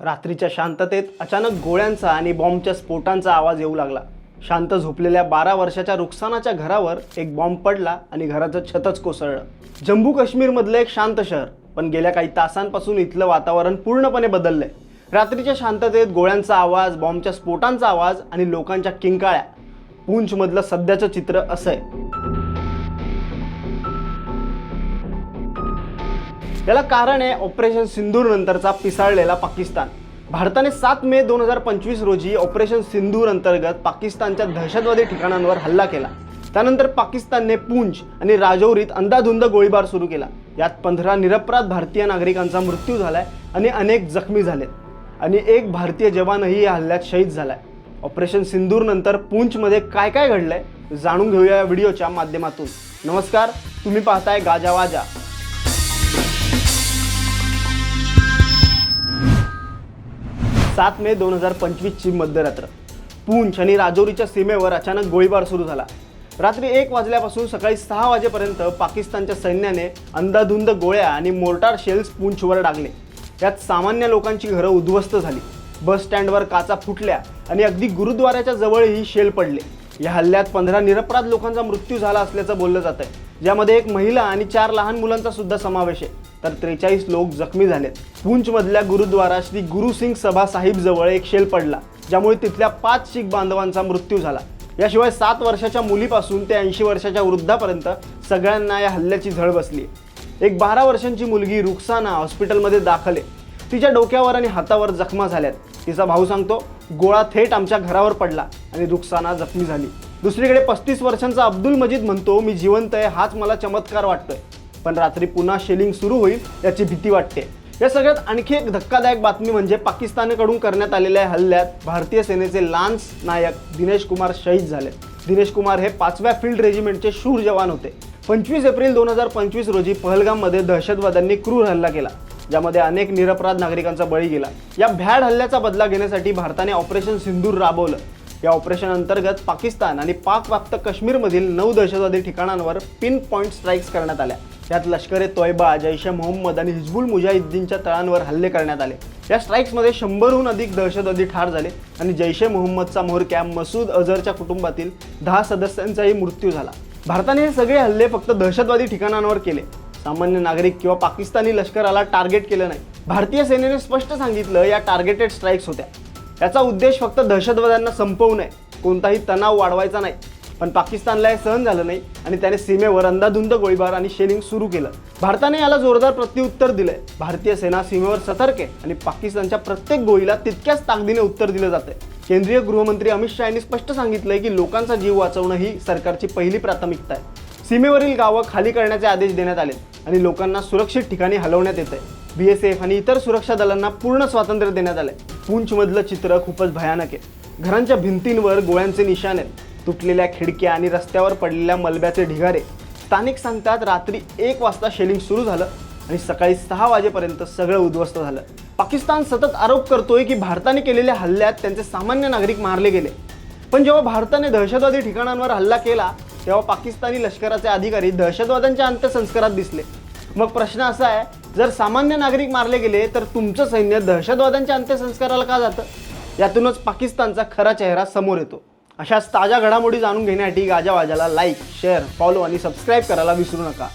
रात्रीच्या शांततेत अचानक गोळ्यांचा आणि बॉम्बच्या स्फोटांचा आवाज येऊ लागला. शांत झोपलेल्या बारा वर्षाच्या रुखसानाच्या घरावर एक बॉम्ब पडला आणि घराचं छतच कोसळलं. जम्मू काश्मीरमधलं एक शांत शहर पण गेल्या काही तासांपासून इथलं वातावरण पूर्णपणे बदललंय. रात्रीच्या शांततेत गोळ्यांचा आवाज बॉम्बच्या स्फोटांचा आवाज आणि लोकांच्या किंकाळ्या. पूंछमधलं सध्याचं चित्र असं आहे याला कारण आहे ऑपरेशन सिंदूर नंतरचा पिसाळलेला पाकिस्तान. भारताने सात मे दोन हजार पंचवीस रोजी ऑपरेशन सिंदूर अंतर्गत पाकिस्तानच्या दहशतवादी ठिकाणांवर हल्ला केला. त्यानंतर पाकिस्तानने पूंछ आणि राजौरीत अंदाधुंद गोळीबार सुरू केला. यात पंधरा निरपराध भारतीय नागरिकांचा मृत्यू झालाय आणि अनेक जखमी झालेत. आणि एक भारतीय जवानही या हल्ल्यात शहीद झालाय. ऑपरेशन सिंदूर नंतर पूंछमध्ये काय काय घडलंय जाणून घेऊया या व्हिडिओच्या माध्यमातून. नमस्कार तुम्ही पाहताय गाजा सात मे दोन हजार पंचवीसची मध्यरात्र. पूंछ आणि राजौरीच्या सीमेवर अचानक गोळीबार सुरू झाला. रात्री एक वाजल्यापासून सकाळी सहा वाजेपर्यंत पाकिस्तानच्या सैन्याने अंदाधुंद गोळ्या आणि मोर्टार शेल्स पूंछवर डागले. यात सामान्य लोकांची घरं उद्ध्वस्त झाली. बस स्टँडवर काचा फुटल्या आणि अगदी गुरुद्वाराच्या जवळही शेल पडले. या हल्ल्यात पंधरा निरपराध लोकांचा मृत्यू झाला असल्याचं बोललं जात आहे ज्यामध्ये एक महिला आणि चार लहान मुलांचा सुद्धा समावेश आहे. तर त्रेचाळीस लोक जखमी झालेत. पूंछमधल्या गुरुद्वारा श्री गुरुसिंग सभा साहिबजवळ एक शेल पडला ज्यामुळे तिथल्या पाच शीख बांधवांचा मृत्यू झाला. याशिवाय सात वर्षाच्या मुलीपासून ते ऐंशी वर्षाच्या वृद्धापर्यंत सगळ्यांना या हल्ल्याची झळ बसली एक बारा वर्षांची मुलगी रुक्साना हॉस्पिटलमध्ये दाखल आहे. तिच्या डोक्यावर आणि हातावर जखमा झाल्यात. तिचा भाऊ सांगतो गोळा थेट आमच्या घरावर पडला आणि रुखसाना जखमी झाली. दुसरीकडे पस्तीस वर्षांचा अब्दुल मजीद म्हणतो मी जिवंत आहे हाच मला चमत्कार वाटतोय. पण रात्री पुन्हा शेलिंग सुरू होईल याची भीती वाटते. या सगळ्यात आणखी एक धक्कादायक बातमी म्हणजे पाकिस्तानकडून करण्यात आलेल्या हल्ल्यात भारतीय सेनेचे लान्स नायक दिनेश कुमार शहीद झाले. दिनेश कुमार हे पाचव्या फील्ड रेजिमेंटचे शूर जवान होते. पंचवीस एप्रिल दोन हजार पंचवीस रोजी पहलगाममध्ये दहशतवाद्यांनी क्रूर हल्ला केला. ज्यामध्ये अनेक निरपराध नागरिकांचा बळी गेला. या भ्याड हल्ल्याचा बदला घेण्यासाठी भारताने ऑपरेशन सिंदूर राबवलं. या ऑपरेशन अंतर्गत पाकिस्तान आणि पाकव्याप्त काश्मीरमधील नऊ दहशतवादी ठिकाणांवर पिन पॉईंट स्ट्राईक्स करण्यात आल्या. यात लष्कर ए तोयबा जैश ए मोहम्मद आणि हिजबुल मुजाहिद्दीनच्या तळांवर हल्ले करण्यात आले. या स्ट्राईक्समध्ये शंभरहून अधिक दहशतवादी ठार झाले आणि जैश ए मोहम्मदचा म्होरक्या मसूद अझरच्या कुटुंबातील दहा सदस्यांचाही मृत्यू झाला. भारताने हे सगळे हल्ले फक्त दहशतवादी ठिकाणांवर केले. सामान्य नागरिक किंवा पाकिस्तानी लष्कराला टार्गेट केलं नाही. भारतीय सेनेने स्पष्ट सांगितलं या टार्गेटेड स्ट्राईक्स होत्या. याचा उद्देश फक्त दहशतवाद्यांना संपवू नये. कोणताही तणाव वाढवायचा नाही. पण पाकिस्तानला हे सहन झालं नाही आणि त्याने सीमेवर अंदाधुंद गोळीबार आणि शेलिंग सुरू केलं. भारताने याला जोरदार प्रत्युत्तर दिलंय. भारतीय सेना सीमेवर सतर्क आहे आणि पाकिस्तानच्या प्रत्येक गोळीला तितक्याच ताकदीने उत्तर दिलं जातंय. केंद्रीय गृहमंत्री अमित शहा यांनी स्पष्ट सांगितलंय की लोकांचा जीव वाचवणं ही सरकारची पहिली प्राथमिकता आहे. सीमेवरील गावं खाली करण्याचे आदेश देण्यात आले आणि लोकांना सुरक्षित ठिकाणी हलवण्यात येत आहे बी एस एफ आणि इतर सुरक्षा दलांना पूर्ण स्वातंत्र्य देण्यात आलंय. पूंछमधलं चित्र खूपच भयानक आहे. घरांच्या भिंतींवर गोळ्यांचे निशाण आहेत. तुटलेल्या खिडक्या आणि रस्त्यावर पडलेल्या मलब्याचे ढिगारे. स्थानिक सांगतात रात्री एक वाजता शेलिंग सुरू झालं आणि सकाळी सहा वाजेपर्यंत सगळं उद्ध्वस्त झालं. पाकिस्तान सतत आरोप करतोय की भारताने केलेल्या हल्ल्यात त्यांचे सामान्य नागरिक मारले गेले. पण जेव्हा भारताने दहशतवादी ठिकाणांवर हल्ला केला तेव्हा पाकिस्तानी लष्कराचे अधिकारी दहशतवाद्यांच्या अंत्यसंस्कारात दिसले. मग प्रश्न असा आहे जर सामान्य नागरिक मारले गेले तर तुमचं सैन्य दहशतवाद्यांच्या अंत्यसंस्काराला का जातं? यातूनच पाकिस्तानचा खरा चेहरा समोर येतो. अशाच ताज्या घडामोडी जाणून घेण्यासाठी गाजावाजाला लाईक शेअर फॉलो आणि सबस्क्राईब करायला विसरू नका.